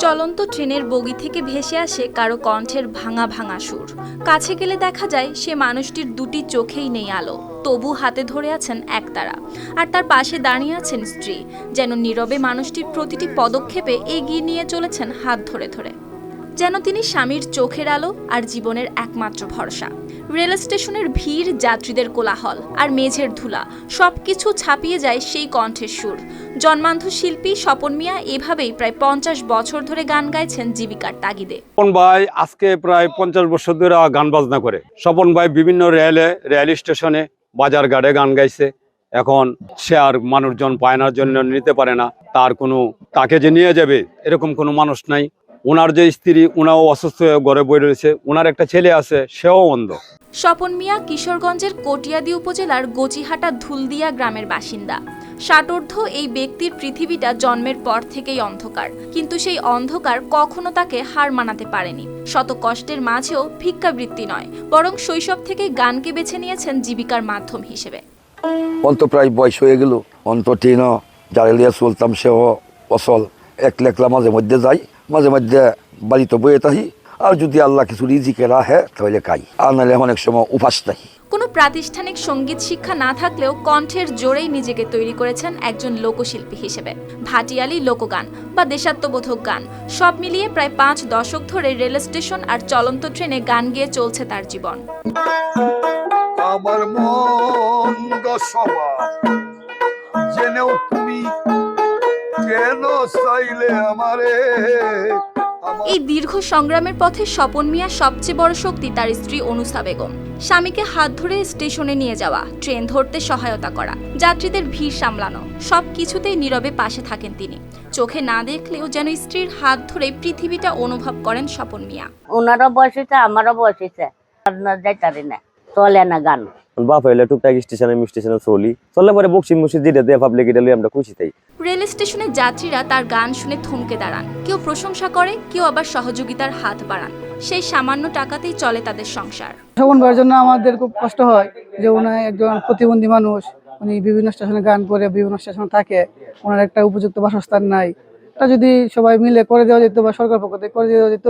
চলন্ত ট্রেনের বগি থেকে ভেসে আসে কারও কণ্ঠের ভাঙা ভাঙা সুর। কাছে গেলে দেখা যায় সে মানুষটির দুটি চোখেই নেই আলো। তবু হাতে ধরে আছেন একতারা। আর তার পাশে দাঁড়িয়ে আছেন স্ত্রী, যেন নীরবে মানুষটির প্রতিটি পদক্ষেপে এগিয়ে নিয়ে চলেছেন হাত ধরে ধরে। যেন তিনি স্বামীর চোখের আলো আর জীবনের একমাত্র ভরসা। রেল স্টেশনের ভিড়, যাত্রীদের কোলাহল আর মেঝের ধুলা, সবকিছু ছাপিয়ে যায় সেই কণ্ঠের সুর। জন্মান্ধ শিল্পী স্বপন মিয়া এভাবেই প্রায় পঞ্চাশ বছর ধরে গান গাইছেন জীবিকার তাগিদে। স্বপন ভাই আজকে প্রায় পঞ্চাশ বছর ধরে গান বাজনা করে। স্বপন ভাই বিভিন্ন রেলে, রেল স্টেশনে, বাজার ঘাটে গান গাইছে। এখন সে আর মানুষজন পায়নার জন্য নিতে পারে না। তার কোনো, তাকে যে নিয়ে যাবে, এরকম কোনো মানুষ নাই। ওনার যে স্ত্রী ওনাও অসুস্থ হয়ে ঘরে বই রয়েছে ওনার একটা ছেলে আছে সেও অন্ধ। স্বপন মিয়া কিশোরগঞ্জের কটিয়াদি উপজেলার গচিহাটা ধুলদিয়া গ্রামের বাসিন্দা। ষাটোর্ধ এই ব্যক্তির পৃথিবীটা জন্মের পর থেকেই অন্ধকার কিন্তু সেই অন্ধকার কখনো তাকে হার মানাতে পারেনি। শত কষ্টের মাঝেও ভিক্ষাবৃত্তি নয় বরং শৈশব থেকে গানকে বেছে নিয়েছেন জীবিকার মাধ্যম হিসেবে। অন্ত প্রায় বয়স হয়ে গেল। অন্ত টিন জারেলিয়া চলতাম সেও অসল এক লেখলা মাঝে মধ্যে যাই মাঝে মধ্যে বাড়িতে বয়ে থাকি আর যদি আল্লাহ কিছু রিজিকে রাখে তাহলে খাই। আর নাহলে অনেক সময় উপাস থাকি। কোনো প্রাতিষ্ঠানিক সংগীত শিক্ষা না থাকলেও কণ্ঠের জোরেই নিজেকে তৈরি করেছেন একজন লোকশিল্পী হিসেবে। ভাটিয়ালি লোকগান বা দেশাত্মবোধক গান সব মিলিয়ে প্রায় পাঁচ দশক ধরে রেল স্টেশন আর চলন্ত ট্রেনে গান গেয়ে চলছে তার জীবন। আমার মন জেনেও তুমি কেন চাইলে আমারে। এই দীর্ঘ সংগ্রামের পথে স্বপন মিয়া সবচেয়ে বড় শক্তি তার স্ত্রী অনুষা বেগম। স্বামীকে হাত ধরে স্টেশনে নিয়ে যাওয়া ট্রেন ধরতে সহায়তা করা যাত্রীদের ভিড় সামলানো সব কিছুতেই নীরবে পাশে থাকেন তিনি। চোখে না দেখলেও যেন স্ত্রীর হাত ধরে পৃথিবীটা অনুভব করেন স্বপন মিয়া। ওনারও বয়স হয়েছে আমারও বয়স হয়েছে। যাইতারি না চলে না গান। বাপ হইলে টুকটাক স্টেশনে স্টেশনে চলি। চললে পরে বকশি মুসি দিলে দিয়ে ভাবলে গেলে আমরা খুশি তাই রেল স্টেশনে যাত্রীরা তার গান শুনে থমকে দাঁড়ান। কেউ প্রশংসা করে কেউ আবার সহযোগিতার হাত বাড়ান। সেই সামান্য টাকাতেই চলে তাদের সংসার। ভাইয়ের জন্য আমাদের খুব কষ্ট হয় যে উনি একজন প্রতিবন্ধী মানুষ। উনি বিভিন্ন স্টেশনে গান করে বিভিন্ন স্টেশনে থাকে। ওনার একটা উপযুক্ত বাসস্থান নাই। তা যদি সবাই মিলে করে দেওয়া যেত বা সরকার পক্ষ থেকে করে দেওয়া যেত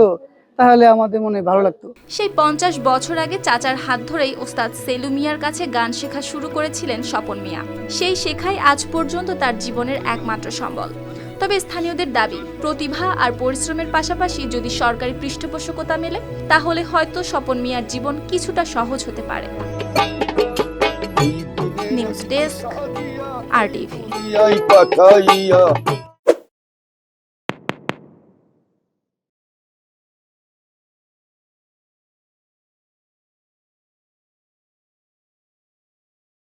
তাহলে আমাদের মনে ভালো লাগতো। সেই পঞ্চাশ বছর আগে চাচার হাত ধরেই ওস্তাদ সেলু মিয়ার কাছে গান শেখা শুরু করেছিলেন স্বপন মিয়া। সেই শেখাই আজ পর্যন্ত তার জীবনের একমাত্র সম্বল। তবে স্থানীয়দের দাবি প্রতিভা আর পরিশ্রমের পাশাপাশি যদি সরকারি পৃষ্ঠপোষকতা মেলে তাহলে হয়তো স্বপন মিয়ার জীবন কিছুটা সহজ হতে পারে। News desk R TV. পাঠাইয়া